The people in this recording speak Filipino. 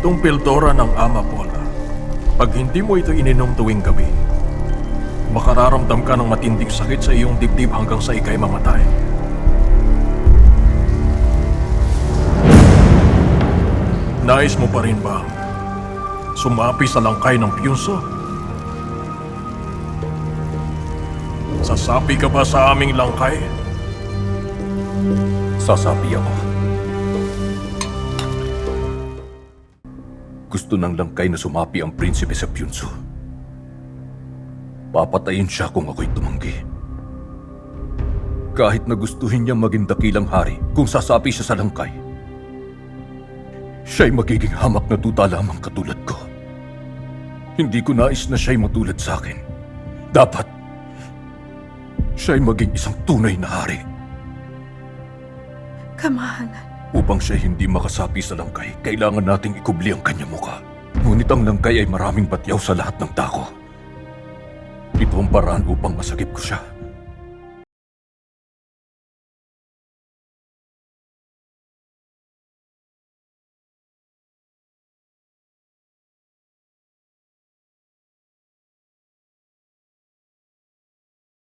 Itong pildora ng Amapola. Pag hindi mo ito ininom tuwing gabi, makararamdam ka ng matinding sakit sa iyong dibdib hanggang sa ikay mamatay. Nais mo pa rin ba sumapi sa langkay ng piyunso? Sasapi ka ba sa aming langkay? Sasabi ako. Gusto ng langkay na sumapi ang prinsipe sa Pyunso. Papatayin siya kung ako'y tumanggi. Kahit na gustuhin niya maging dakilang hari kung sasapi siya sa langkay. Siya'y magiging hamak na tuta lamang katulad ko. Hindi ko nais na siya'y matulad sa akin. Dapat, siya'y maging isang tunay na hari. Kamahalan. Upang siya hindi makasapi sa langkay, kailangan nating ikubli ang kanyang muka. Ngunit ang langkay ay maraming batyaw sa lahat ng dako. Ito ang paraan upang masagip ko siya.